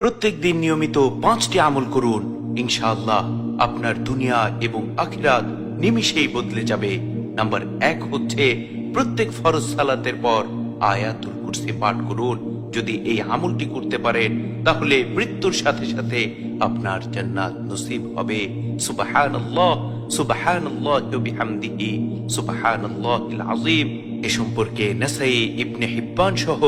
প্রত্যেক দিন নিয়মিত পাঁচটি আমল করুন, ইনশাআল্লাহ আপনার দুনিয়া এবং আখিরাত নিমিষেই বদলে যাবে। নাম্বার এক হচ্ছে প্রত্যেক ফরজ সালাতের পর আয়াতুল কুরসি পাঠ করুন। যদি এই আমলটি করতে পারেন, তাহলে মৃত্যুর সাথে সাথে আপনার জান্নাত নসিব হবে। ওয়া বিহামদিহি, সুবহানাল্লাহিল আযীম। এ সম্পর্কে নাসাই ইবনে হিব্বান সহ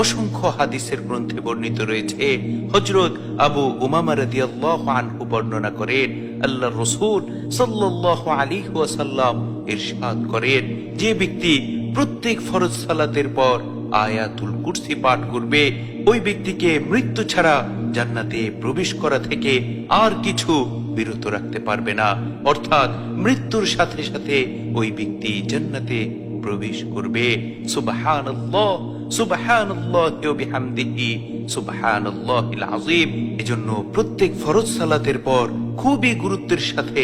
অসংখ্য হাদিসের গ্রন্থে বর্ণিত রয়েছে। হজরত আবু উমামা রাদিয়াল্লাহু আনহু বর্ণনা করেন, আল্লাহ রসুল সাল্লাল্লাহু আলাইহি ওয়াসাল্লাম ইরশাদ করেন, যে ব্যক্তি প্রত্যেক ফরজ সালাতের পর আয়াতুল কুরসি পাঠ করবে, ওই ব্যক্তিকে মৃত্যু ছাড়া জান্নাতে প্রবেশ করা থেকে আর কিছু বিরত রাখতে পারবে না। অর্থাৎ মৃত্যুর সাথে সাথে ওই ব্যক্তি জান্নাতে প্রবেশ করবে। সুবহানাল্লাহ সুবহানাল্লাহ বিহামদিহি আযীম। এজন্য প্রত্যেক ফরজ সালাতের পর খুবই গুরুত্বের সাথে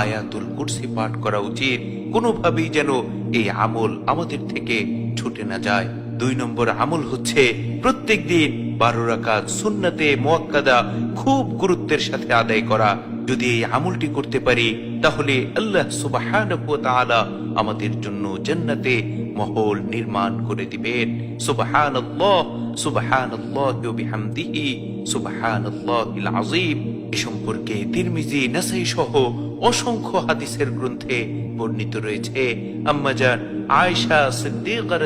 আয়াতুল কুরসি পাঠ করা উচিত। কোনোভাবেই যেন এই আমল আমাদের থেকে ছুটে না যায়। দুই নম্বর আমল হচ্ছে প্রত্যেক দিন বারো রাকাত সুন্নাতে মোয়াক্কাদা খুব গুরুত্বের সাথে আদায় করা। যদি এই আমলটি করতে পারি, তাহলে আল্লাহ তাআলা আমাদের জন্য জান্নাতে মহল নির্মাণ করে দিবেন। সুবহানাল্লাহ ওয়া বিহামদিহি আযীম। এ সম্পর্কে তিরমিজি, নাসাই সহ অসংখ্য হাদিসের গ্রন্থে বর্ণিত রয়েছে। আম্মাজান আয়েশা সিদ্দিকা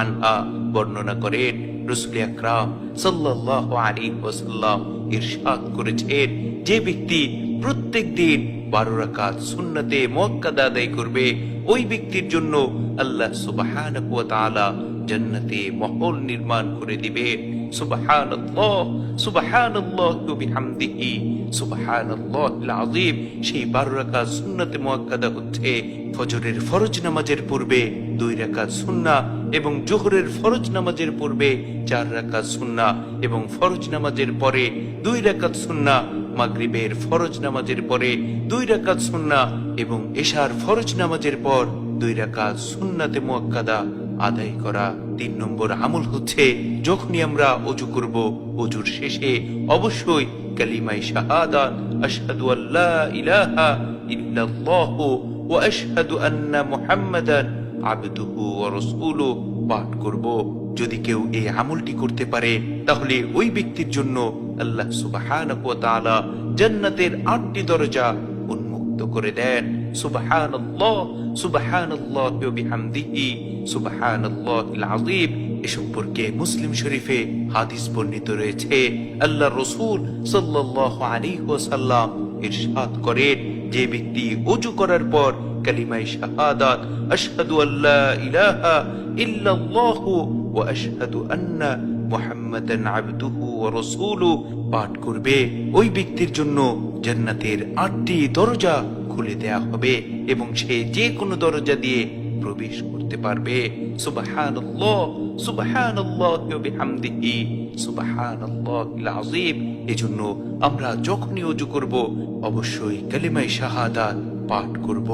আনহা বর্ণনা করেন, রাসূল আকরাম সাল্লাল্লাহু আলাইহি ওয়াসাল্লাম ইরশাদ করেছেন, যে ব্যক্তি প্রত্যেক দিন বারো রাকাত সুন্নতে মুয়াক্কাদা আদায় করবে, ওই ব্যক্তির জন্য আল্লাহ তাআলা জান্নাতে মহল নির্মাণ করে দিবে। সেই বারো রাকাত সুন্নতে মুয়াক্কাদা হচ্ছে ফজরের ফরজ নামাজের পূর্বে দুই রাকাত সুন্নাহ এবং জোহরের ফরজ নামাজের পূর্বে চার রাকাত সুন্নাহ এবং ফরজ নামাজের পরে দুই রাকাত সুন্নাহ, মাগরিবের ফরজ নামাজের পরে দুই রাকাত সুন্নাহ এবং এশার ফরজ নামাজের পর দুই রাকাত সুন্নাতে মুয়াক্কাদা আদায় করা তিন নম্বর আমল হচ্ছে, যখনই আমরা অজু করব, অজুর শেষে অবশ্যই কালিমাই শাহাদাত আশহাদু আল্লা ইলাহা ইল্লাল্লাহ ওয়া আশহাদু আন্না মুহাম্মাদান আবদুহু ওয়া রাসূলুহু পাঠ করব। যদি কেউ এই আমলটি করতে পারে, তাহলে ওই ব্যক্তির জন্য আল্লাহ সুবহানাহু ওয়া তাআলা জান্নাতের আটটি দরজা উন্মুক্ত করে দেন। সুবহানাল্লাহ সুবহানাল্লাহ সম্পর্কে মুসলিম শরীফে হাদিস বর্ণিত রয়েছে। আল্লাহ রসুল সাল্লাল্লাহু আলাইহি ওয়াসাল্লাম ইরশাদ করেন, যে ব্যক্তি ওযু করার পর কালিমায়ে শাহাদাত, আশহাদু আল্লা ইলাহা ইল্লাল্লাহু ওয়া আশহাদু আন্না মুহাম্মাদান আবদুহু ওয়া রাসূলুহু পাঠ করবে। ওই ব্যক্তির জন্য জান্নাতের আটটি দরজা খুলে দেয়া হবে এবং সে যে কোনো দরজা দিয়ে প্রবেশ করতে পারবে। সুবহানাল্লাহ সুবহানাল্লাহ এজন্য আমরা যখনই ওযু করব, অবশ্যই কালিমায়ে শাহাদাত পাঠ করব।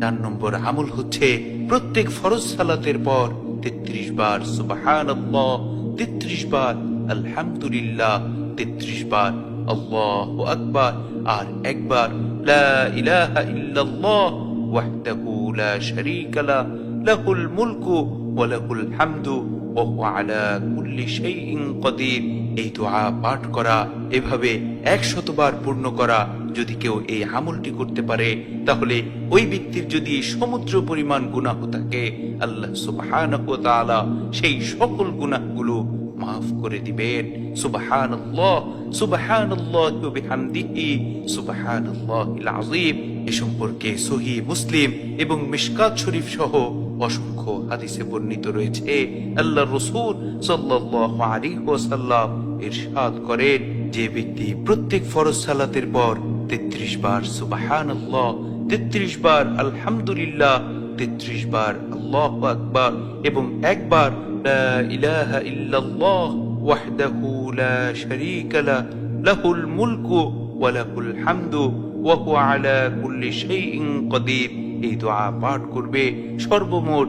চার নম্বর আমল হচ্ছে প্রত্যেক ফরজ সালাতের পর তেত্রিশ বার সুবহানাল্লাহ, তেত্রিশ বার আলহামদুলিল্লাহ, তেত্রিশ বার আল্লাহ আকবার, আর একবার ইলাহা ইল্লাল্লাহ ওয়াহদাহু লা শারীকা লা লাহুল মুলকু ওয়া লাহুল হামদু ওয়া হুয়া আলা কুল্লি শাইইন কাদির এই দোয়া পাঠ করা, এভাবে একশতবার পূর্ণ করা যদি কেউ এই আমলটি করতে পারে, তাহলে ওই ব্যক্তির যদি সমুদ্র পরিমাণ গুনাহ থাকে, আল্লাহ সুবহানাহু সেই সকল গুনাহগুলো মাফ করে দিবেন। বিহামদিহি এ সম্পর্কে সহি মুসলিম এবং মিশকাত শরীফ সহ অসংখ্য হাদিসে বর্ণিত রয়েছে। আল্লাহ রসুল সাল্লাল্লাহু আলাইহি ওয়াসাল্লাম ইরশাদ করেন, যে ব্যক্তি প্রত্যেক ফরজ সালাতের পর 33 বার সুবহানাল্লাহ 33 বার আলহামদুলিল্লাহ 33 বার আল্লাহু আকবার এবং একবার ইলাহা ইল্লাল্লাহ ওয়াহদাহু হামদু আলা কুল্লি এই পাঠ করবে, সর্বমোট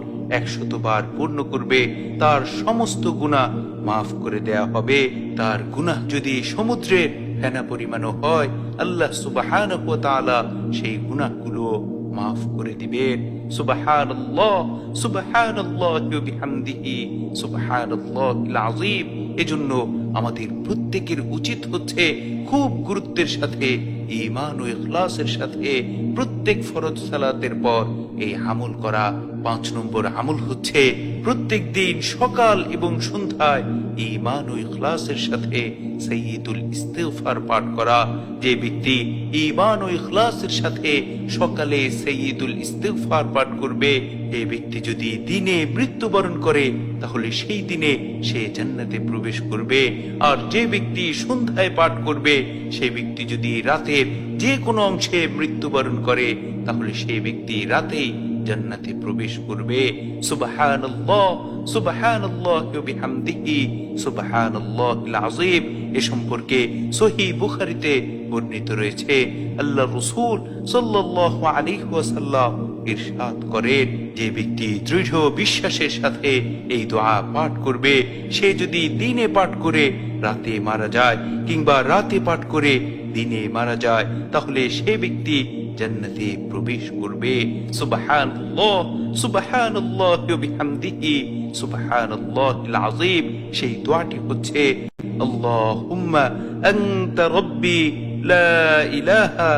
পূর্ণ করবে, তার সমস্ত গুণা মাফ করে দেয়া হবে। তার গুনাহ যদি সমুদ্রের ফেনা পরিমাণও হয়, আল্লাহ তাআলা সেই গুনাহগুলো মাফ করে দিবেন। এজন্য আমাদের প্রত্যেকের উচিত হচ্ছে খুব গুরুত্বের সাথে ইমান ও ইখলাসের সাথে প্রত্যেক ফরজ সালাতের পর এই আমল করা পাঁচ নম্বর আমল হচ্ছে প্রত্যেক দিন সকাল এবং সন্ধ্যায় ঈমান ও ইখলাসের সাথে সাইয়্যিদুল ইস্তিগফার পাঠ করা। যে ব্যক্তি ইমান ও ইখলাসের সাথে সকালে সাইয়্যিদুল ইস্তিগফার পাঠ করবে এই ব্যক্তি যদি দিনে মৃত্যুবরণ করে, তাহলে সেই দিনে সে জান্নাতে প্রবেশ করবে। আর যে ব্যক্তি সন্ধ্যায় পাঠ করবে সেই ব্যক্তি যদি রাতের যে কোনো অংশে মৃত্যুবরণ করে, তাহলে সেই ব্যক্তি রাতেই জান্নাতে প্রবেশ করবে। সুবহানাল্লাহ সুবহানাল্লাহ ওয়া বিহামদিহি, সুবহানাল্লাহিল আযীম। এ সম্পর্কে সহিহ বুখারীতে বর্ণিত রয়েছে আল্লাহ রাসূল সাল্লাল্লাহু আলাইহি ওয়াসাল্লাম ইরশাদ করেন, যে ব্যক্তি দৃঢ় বিশ্বাসের সাথে এই দোয়া পাঠ করবে, সে যদি দিনে পাঠ করে রাতে মারা যায়, কিংবা রাতে পাঠ করে দিনে মারা যায় তাহলে সে ব্যক্তি জান্নাতে প্রবেশ করবে সুবহানাল্লাহ সুবহানাল্লাহ ওয়া বিহামদিহি সুবহানাল্লাহিল আযীম সেই দোয়াটি হচ্ছে আল্লাহুম্মা আনতা রাব্বি লা ইলাহা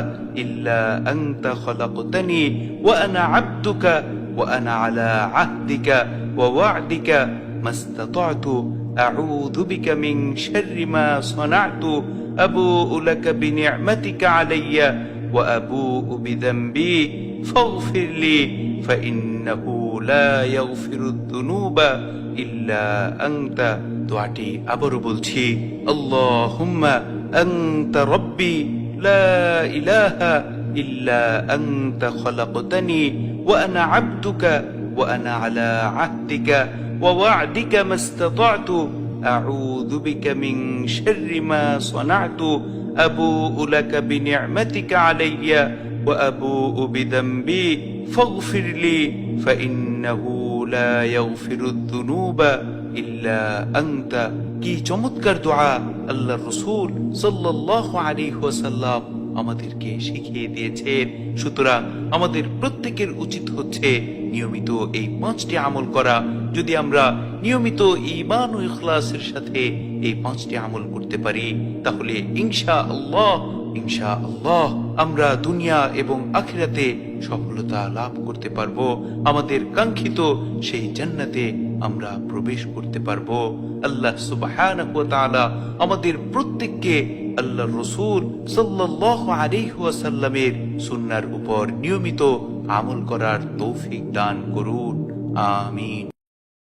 ইল্লা আনতা খলাকতানি ওয়া আনা আবদুকা ওয়া আনা আলা আহদিকা ওয়া ওয়া'দিকা ما استطعت أعوذ بك من شر ما صنعت أبوء لك بنعمتك علي وأبوء بذنبي فاغفر لي فإنه لا يغفر الذنوب إلا أنت دعتي أبربلتي، اللهم أنت ربي لا إله إلا أنت خلقتني وأنا عبدك وأنا على عهدك ووعدك ما استطعت. أعوذ بك من شر ما صنعت أبوء لك بنعمتك علي وأبوء بذنبي فاغفر لي فإنه لا يغفر الذنوب إلا أنت কি চমৎকার দোয়া আল্লাহ রসুল সাল্লাল্লাহু আলাইহি ওয়াসাল্লাম আমাদেরকে শিখিয়ে দিয়েছেন সুতরাং আমাদের প্রত্যেকের উচিত হচ্ছে নিয়মিত এই পাঁচটি আমল করা। যদি আমরা নিয়মিত ঈমান ও ইখলাসের সাথে এই পাঁচটি আমল করতে পারি, তাহলে ইনশা আল্লাহ ইনশা আল্লাহ আমরা দুনিয়া এবং আখিরাতে সফলতা লাভ করতে পারব। আমাদের কাঙ্ক্ষিত সেই জান্নাতে আমরা প্রবেশ করতে পারব। আল্লাহ তাআলা আমাদের প্রত্যেককে আল্লাহ রসুল সাল্লাহ আলাইহি ওয়াসাল্লামের সুন্নার উপর নিয়মিত আমল করার তৌফিক দান করুন। আমিন।